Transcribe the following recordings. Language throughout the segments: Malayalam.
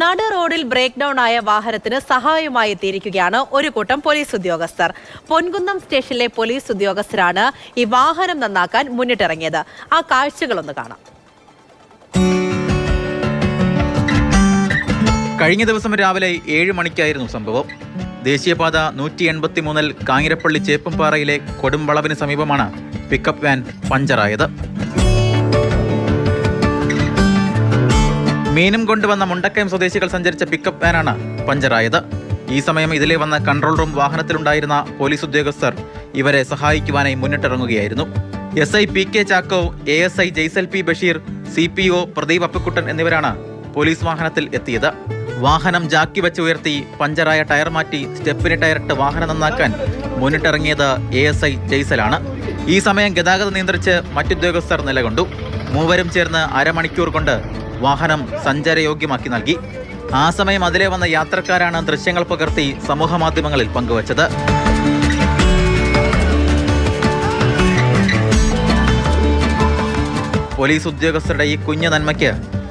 നട റോഡിൽ ബ്രേക്ക് ഡൌൺ ആയ വാഹനത്തിന് സഹായമായി എത്തിയിരിക്കുകയാണ് ഒരു കൂട്ടം പോലീസ് ഉദ്യോഗസ്ഥർ. പൊൻകുന്നം സ്റ്റേഷനിലെ പോലീസ് ഉദ്യോഗസ്ഥരാണ് ഈ വാഹനം നന്നാക്കാൻ മുന്നിട്ടിറങ്ങിയത്. ആ കാഴ്ചകളൊന്ന് കാണാം. കഴിഞ്ഞ ദിവസം രാവിലെ ഏഴ് മണിക്കായിരുന്നു സംഭവം. ദേശീയപാത നൂറ്റി എൺപത്തി മൂന്നിൽ കാഞ്ഞിരപ്പള്ളി ചേപ്പുംപാറയിലെ കൊടുംവളവിന് സമീപമാണ് പിക്കപ്പ് വാൻ പഞ്ചറായത്. മീനും കൊണ്ടുവന്ന മുണ്ടക്കയം സ്വദേശികൾ സഞ്ചരിച്ച പിക്കപ്പ് വാനാണ് പഞ്ചറായത്. ഈ സമയം ഇതിലെ വന്ന കൺട്രോൾ റൂം വാഹനത്തിലുണ്ടായിരുന്ന പോലീസ് ഉദ്യോഗസ്ഥർ ഇവരെ സഹായിക്കുവാനായി മുന്നിട്ടിറങ്ങുകയായിരുന്നു. S I P K Chacko A S I Jaisal P Basheer C P O Pradeep Appikuttan എന്നിവരാണ് പോലീസ് വാഹനത്തിൽ എത്തിയത്. വാഹനം ജാക്കി വെച്ച് ഉയർത്തി പഞ്ചറായ ടയർ മാറ്റി സ്റ്റെപ്പിന് ടയറിട്ട് വാഹനം നന്നാക്കാൻ മുന്നിട്ടിറങ്ങിയത് എ എസ് ഐ ജയ്സലാണ്. ഈ സമയം ഗതാഗതം നിയന്ത്രിച്ച് മറ്റുദ്യോഗസ്ഥർ നിലകൊണ്ടു. മൂവരും ചേർന്ന് അരമണിക്കൂർ കൊണ്ട് വാഹനം സഞ്ചാരയോഗ്യമാക്കി നൽകി. ആ സമയം അതിലെ വന്ന യാത്രക്കാരാണ് ദൃശ്യങ്ങൾ പകർത്തി സമൂഹമാധ്യമങ്ങളിൽ പങ്കുവച്ചത്. പോലീസ് ഉദ്യോഗസ്ഥരുടെ ഈ കുഞ്ഞു നന്മയ്ക്ക്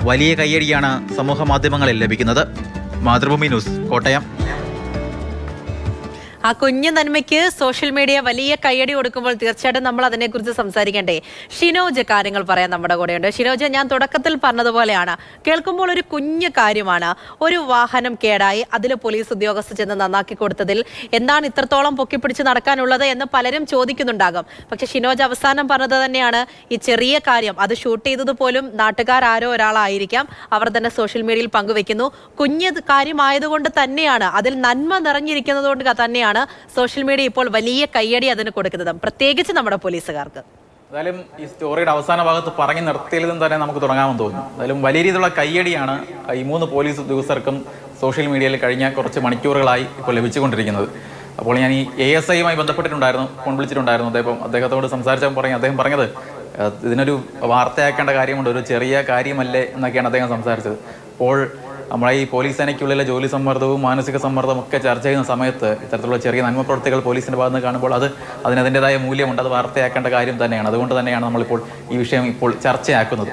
വലിയ കയ്യടിയാണ് സമൂഹ മാധ്യമങ്ങളിൽ ലഭിക്കുന്നത്. മാതൃഭൂമി ന്യൂസ് കോട്ടയം. ആ കുഞ്ഞു നന്മയ്ക്ക് സോഷ്യൽ മീഡിയ വലിയ കയ്യടി കൊടുക്കുമ്പോൾ തീർച്ചയായിട്ടും നമ്മൾ അതിനെക്കുറിച്ച് സംസാരിക്കണ്ടേ. ഷിനോജ് കാര്യങ്ങൾ പറയാൻ നമ്മുടെ കൂടെയുണ്ട്. ഷിനോജ് ഞാൻ തുടക്കത്തിൽ പറഞ്ഞതുപോലെയാണ്. കേൾക്കുമ്പോൾ ഒരു കുഞ്ഞു കാര്യമാണ്. ഒരു വാഹനം കേടായി അതിൽ പോലീസ് ഉദ്യോഗസ്ഥ ചെന്ന് നന്നാക്കി കൊടുത്തതിൽ എന്താണ് ഇത്രത്തോളം പൊക്കിപ്പിടിച്ച് നടക്കാനുള്ളത് എന്ന് പലരും ചോദിക്കുന്നുണ്ടാകും. പക്ഷെ ഷിനോജ് അവസാനം പറഞ്ഞത് തന്നെയാണ്. ഈ ചെറിയ കാര്യം അത് ഷൂട്ട് ചെയ്തത് പോലും നാട്ടുകാരോ ഒരാളായിരിക്കാം. അവർ തന്നെ സോഷ്യൽ മീഡിയയിൽ പങ്കുവെക്കുന്നു. കുഞ്ഞ് കാര്യമായതുകൊണ്ട് തന്നെയാണ്. അതിൽ നന്മ നിറഞ്ഞിരിക്കുന്നത് കൊണ്ട് തന്നെയാണ് സോഷ്യൽ മീഡിയ ഇപ്പോൾ വലിയ കയ്യടി അതിന് കൊടുക്കുന്നത്. പ്രത്യേകിച്ച് നമ്മുടെ പോലീസുകാർക്ക്. എന്തായാലും ഈ സ്റ്റോറിയുടെ അവസാന ഭാഗത്ത് പറഞ്ഞു നിർത്തിയതും തന്നെ നമുക്ക് തുടങ്ങാമെന്ന് തോന്നുന്നു. എന്തായാലും വലിയ രീതിയിലുള്ള കയ്യടിയാണ് ഈ മൂന്ന് പോലീസ് ഉദ്യോഗസ്ഥർക്കും സോഷ്യൽ മീഡിയയിൽ കഴിഞ്ഞ കുറച്ച് മണിക്കൂറുകളായി ഇപ്പോൾ ലഭിച്ചുകൊണ്ടിരിക്കുന്നത്. അപ്പോൾ ഞാൻ ഈ എ എസ് ഐയുമായി ബന്ധപ്പെട്ടിട്ടുണ്ടായിരുന്നു ഫോൺ വിളിച്ചിട്ടുണ്ടായിരുന്നു. അദ്ദേഹം അദ്ദേഹത്തോട് സംസാരിച്ചപ്പോൾ പറഞ്ഞു അദ്ദേഹം പറഞ്ഞത് ഇതിനൊരു വാർത്തയാക്കേണ്ട കാര്യമുണ്ട് ഒരു ചെറിയ കാര്യമല്ലേ എന്നൊക്കെയാണ് അദ്ദേഹം സംസാരിച്ചത്. അപ്പോൾ നമ്മളെ ഈ പോലീസ് സേനയ്ക്കുള്ളിലെ ജോലി സമ്മർദ്ദവും മാനസിക സമ്മർദ്ദവും ഒക്കെ ചർച്ച ചെയ്യുന്ന സമയത്ത് ഇത്തരത്തിലുള്ള ചെറിയ നന്മ പ്രവർത്തികൾ പോലീസിന്റെ ഭാഗത്ത് നിന്ന് കാണുമ്പോൾ അത് അതിനതിന്റെതായ മൂല്യമുണ്ട് അത് വാർത്തയാക്കേണ്ട കാര്യം തന്നെയാണ്. അതുകൊണ്ട് തന്നെയാണ് നമ്മളിപ്പോൾ ഈ വിഷയം ഇപ്പോൾ ചർച്ചയാക്കുന്നത്.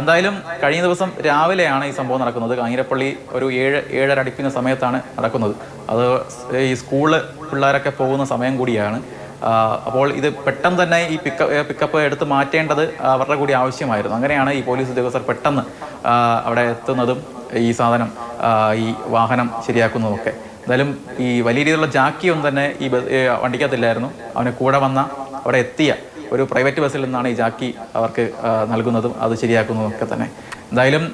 എന്തായാലും കഴിഞ്ഞ ദിവസം രാവിലെയാണ് ഈ സംഭവം നടക്കുന്നത്. കാഞ്ഞിരപ്പള്ളി ഒരു ഏഴ് ഏഴര അടിക്കുന്ന സമയത്താണ് നടക്കുന്നത്. അത് ഈ സ്കൂൾ പിള്ളേരൊക്കെ പോകുന്ന സമയം കൂടിയാണ്. അപ്പോൾ ഇത് പെട്ടെന്ന് തന്നെ ഈ പിക്കപ്പ് പിക്കപ്പ് എടുത്ത് മാറ്റേണ്ടത് അവരുടെ കൂടി ആവശ്യമായിരുന്നു. അങ്ങനെയാണ് ഈ പോലീസ് ഉദ്യോഗസ്ഥർ പെട്ടെന്ന് അവിടെ എത്തുന്നതും ഈ സാധനം ഈ വാഹനം ശരിയാക്കുന്നതൊക്കെ. എന്തായാലും ഈ വലിയ രീതിയിലുള്ള ജാക്കിയൊന്നും തന്നെ ഈ വണ്ടിക്കകത്തില്ലായിരുന്നു. അവന് കൂടെ വന്ന അവിടെ എത്തിയ ഒരു പ്രൈവറ്റ് ബസ്സിൽ നിന്നാണ് ഈ ജാക്കി അവർക്ക് നൽകുന്നതും അത് ശരിയാക്കുന്നതും ഒക്കെ തന്നെ. എന്തായാലും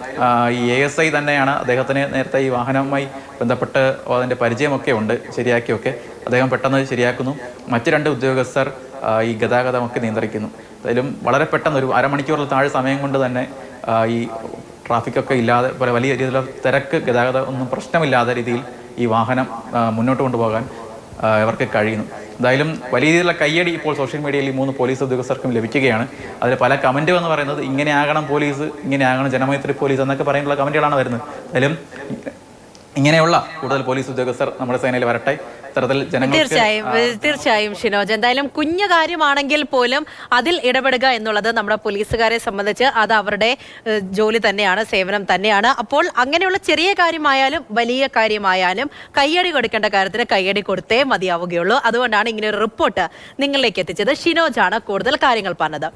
ഈ എ എസ് ഐ തന്നെയാണ് അദ്ദേഹത്തിന് നേരത്തെ ഈ വാഹനവുമായി ബന്ധപ്പെട്ട് അതിന്റെ പരിചയമൊക്കെ ഉണ്ട് ശരിയാക്കിയൊക്കെ. അദ്ദേഹം പെട്ടെന്ന് ശരിയാക്കുന്നു. മറ്റു രണ്ട് ഉദ്യോഗസ്ഥർ ഈ ഗതാഗതമൊക്കെ നിയന്ത്രിക്കുന്നു. എന്തായാലും വളരെ പെട്ടെന്ന് ഒരു അരമണിക്കൂറിൽ താഴെ സമയം കൊണ്ട് തന്നെ ഈ ട്രാഫിക്കൊക്കെ ഇല്ലാതെ വലിയ രീതിയിലുള്ള തിരക്ക് ഗതാഗത ഒന്നും പ്രശ്നമില്ലാത്ത രീതിയിൽ ഈ വാഹനം മുന്നോട്ട് കൊണ്ടുപോകാൻ ഇവർക്ക് കഴിയുന്നു. എന്തായാലും വലിയ രീതിയിലുള്ള കയ്യടി ഇപ്പോൾ സോഷ്യൽ മീഡിയയിൽ ഈ മൂന്ന് പോലീസ് ഉദ്യോഗസ്ഥർക്കും ലഭിക്കുകയാണ്. അതിൽ പല കമന്റും എന്ന് പറയുന്നത് ഇങ്ങനെ ആകണം പോലീസ് ഇങ്ങനെ ആകണം ജനമൈത്രി പോലീസ് എന്നൊക്കെ പറയാനുള്ള കമന്റുകളാണ് വരുന്നത്. എന്തായാലും ഇങ്ങനെയുള്ള കൂടുതൽ പോലീസ് ഉദ്യോഗസ്ഥർ നമ്മുടെ സേനയിൽ വരട്ടെ. ഇത്തരത്തിൽ ജനങ്ങൾ തീർച്ചയായും തീർച്ചയായും ഷിനോജ്. എന്തായാലും കുഞ്ഞു കാര്യമാണെങ്കിൽ പോലും അതിൽ ഇടപെടുക എന്നുള്ളത് നമ്മുടെ പോലീസുകാരെ സംബന്ധിച്ച് അത് അവരുടെ ജോലി തന്നെയാണ് സേവനം തന്നെയാണ്. അപ്പോൾ അങ്ങനെയുള്ള ചെറിയ കാര്യമായാലും വലിയ കാര്യമായാലും കയ്യടി കൊടുക്കേണ്ട കാര്യത്തിന് കയ്യടി കൊടുത്തേ മതിയാവുകയുള്ളൂ. അതുകൊണ്ടാണ് ഇങ്ങനെ ഒരു റിപ്പോർട്ട് നിങ്ങളിലേക്ക് എത്തിച്ചത്. ഷിനോജാണ് കൂടുതൽ കാര്യങ്ങൾ പറഞ്ഞത്.